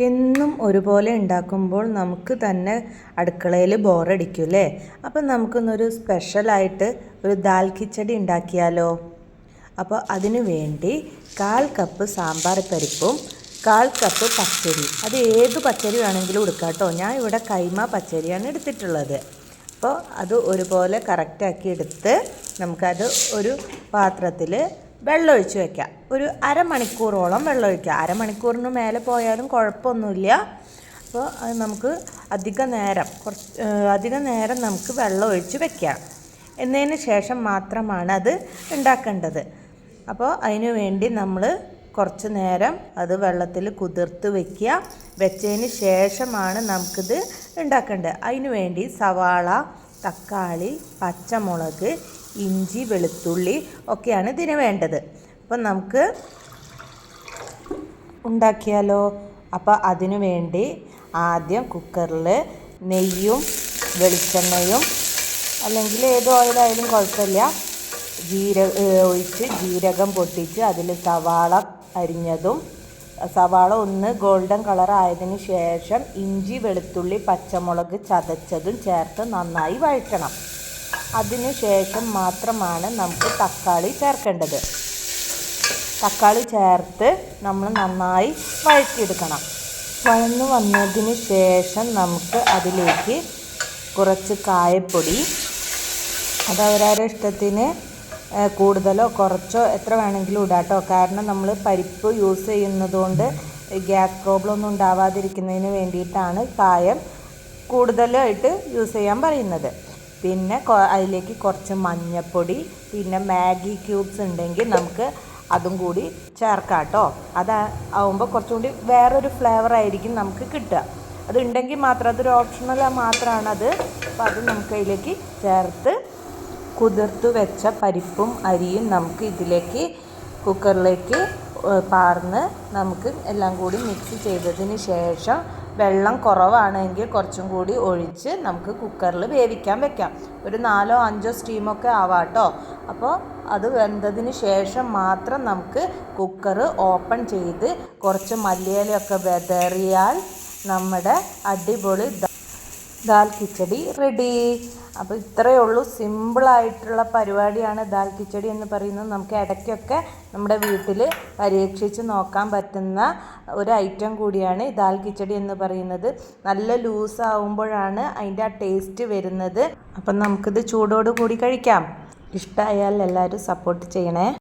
എന്നും ഒരുപോലെ ഉണ്ടാക്കുമ്പോൾ നമുക്ക് തന്നെ അടുക്കളയിൽ ബോറടിക്കും അല്ലേ അപ്പം നമുക്കൊന്നൊരു സ്പെഷ്യലായിട്ട് ഒരു ദാൽ കിച്ചടി ഉണ്ടാക്കിയാലോ? അപ്പോൾ അതിനു വേണ്ടി കാൽ കപ്പ് സാമ്പാർ പരിപ്പും കാൽ കപ്പ് പച്ചരി അത് ഏത് പച്ചരി വേണമെങ്കിലും എടുക്കാം കേട്ടോ. ഞാൻ ഇവിടെ കൈമ പച്ചരിയാണ് എടുത്തിട്ടുള്ളത്. അപ്പോൾ അത് ഒരുപോലെ കറക്റ്റാക്കി എടുത്ത് നമുക്കത് ഒരു പാത്രത്തിൽ വെള്ളമൊഴിച്ച് വയ്ക്കുക ഒരു അരമണിക്കൂറോളം വെള്ളം ഒഴിക്കുക അരമണിക്കൂറിന് മേലെ പോയാലും കുഴപ്പമൊന്നുമില്ല. അപ്പോൾ അത് നമുക്ക് അധിക നേരം കുറച്ച് അധിക നേരം നമുക്ക് വെള്ളം ഒഴിച്ച് വെക്കാം. എന്നതിന് ശേഷം മാത്രമാണ് അത് ഉണ്ടാക്കേണ്ടത്. അപ്പോൾ അതിനു വേണ്ടി നമ്മൾ കുറച്ച് നേരം അത് വെള്ളത്തിൽ കുതിർത്ത് വെക്കുക. വെച്ചതിന് ശേഷമാണ് നമുക്കിത് ഉണ്ടാക്കേണ്ടത്. അതിനു വേണ്ടി സവാള തക്കാളി പച്ചമുളക് ഇഞ്ചി വെളുത്തുള്ളി ഒക്കെയാണ് ഇതിന് വേണ്ടത്. അപ്പം നമുക്ക് ഉണ്ടാക്കിയാലോ? അപ്പോൾ അതിനു വേണ്ടി ആദ്യം കുക്കറിൽ നെയ്യും വെളിച്ചെണ്ണയും അല്ലെങ്കിൽ ഏത് ഓയിലായാലും കുഴപ്പമില്ല. ജീര ഒഴിച്ച് ജീരകം പൊട്ടിച്ച് അതിൽ സവാള അരിഞ്ഞതും സവാള ഒന്ന് ഗോൾഡൻ കളർ ആയതിന് ശേഷം ഇഞ്ചി വെളുത്തുള്ളി പച്ചമുളക് ചതച്ചതും ചേർത്ത് നന്നായി വഴറ്റണം. അതിന് ശേഷം മാത്രമാണ് നമുക്ക് തക്കാളി ചേർക്കേണ്ടത്. തക്കാളി ചേർത്ത് നമ്മൾ നന്നായി വഴറ്റിയെടുക്കണം. വഴന്നു വന്നതിന് ശേഷം നമുക്ക് അതിലേക്ക് കുറച്ച് കായപ്പൊടി. അത് അവരവരുടെ ഇഷ്ടത്തിന് കൂടുതലോ കുറച്ചോ എത്ര വേണമെങ്കിലും ഇടാട്ടോ കാരണം നമ്മൾ പരിപ്പ് യൂസ് ചെയ്യുന്നതുകൊണ്ട് ഗ്യാസ് പ്രോബ്ലം ഒന്നും ഉണ്ടാവാതിരിക്കുന്നതിന് വേണ്ടിയിട്ടാണ് കായം കൂടുതലായിട്ട് യൂസ് ചെയ്യാൻ പറയുന്നത്. പിന്നെ അതിലേക്ക് കുറച്ച് മഞ്ഞൾപ്പൊടി പിന്നെ മാഗി ക്യൂബ്സ് ഉണ്ടെങ്കിൽ നമുക്ക് അതും കൂടി ചേർക്കാം കേട്ടോ. അത് ആവുമ്പോൾ കുറച്ചും കൂടി വേറൊരു ഫ്ലേവർ ആയിരിക്കും നമുക്ക് കിട്ടുക. അതുണ്ടെങ്കിൽ മാത്രം അതൊരു ഓപ്ഷണൽ മാത്രമാണ് അത്. അപ്പോൾ അത് നമുക്ക് അതിലേക്ക് ചേർത്ത് കുതിർത്ത് വെച്ച പരിപ്പും അരിയും നമുക്ക് ഇതിലേക്ക് കുക്കറിലേക്ക് പാർന്ന് നമുക്ക് എല്ലാം കൂടി മിക്സ് ചെയ്തതിന് ശേഷം വെള്ളം കുറവാണെങ്കിൽ കുറച്ചും കൂടി ഒഴിച്ച് നമുക്ക് കുക്കറിൽ വേവിക്കാൻ വെക്കാം. ഒരു നാലോ അഞ്ചോ സ്റ്റീമൊക്കെ ആവാട്ടോ. അപ്പോൾ അത് വെന്തതിന് ശേഷം മാത്രം നമുക്ക് കുക്കർ ഓപ്പൺ ചെയ്ത് കുറച്ച് മല്ലിയിലയൊക്കെ വെതറിയാൽ നമ്മുടെ അടിപൊളി ദാൽ കിച്ചടി റെഡി. അപ്പോൾ ഇത്രയേ ഉള്ളൂ. സിമ്പിളായിട്ടുള്ള പരിപാടിയാണ് ദാൽ കിച്ചടി എന്ന് പറയുന്നത്. നമുക്ക് ഇടയ്ക്കൊക്കെ നമ്മുടെ വീട്ടിൽ പരീക്ഷിച്ച് നോക്കാൻ പറ്റുന്ന ഒരു ഐറ്റം കൂടിയാണ് ദാൽ കിച്ചടി എന്ന് പറയുന്നത്. നല്ല ലൂസ് ആവുമ്പോഴാണ് അതിന്റെ ആ ടേസ്റ്റ് വരുന്നത്. അപ്പം നമുക്കിത് ചൂടോട് കൂടി കഴിക്കാം. ഇഷ്ടമായാൽ എല്ലാവരും സപ്പോർട്ട് ചെയ്യണേ.